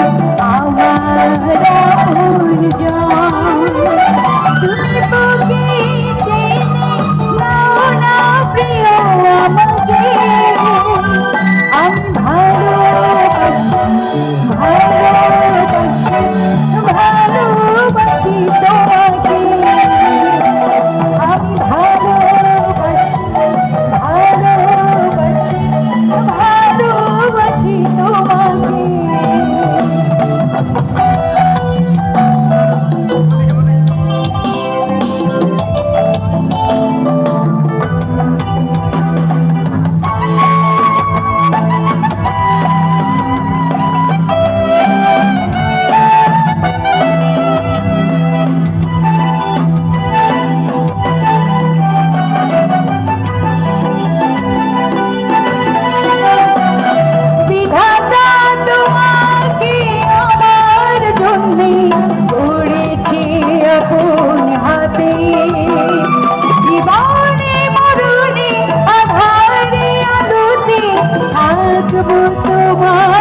আমার জন। তুমি তোমার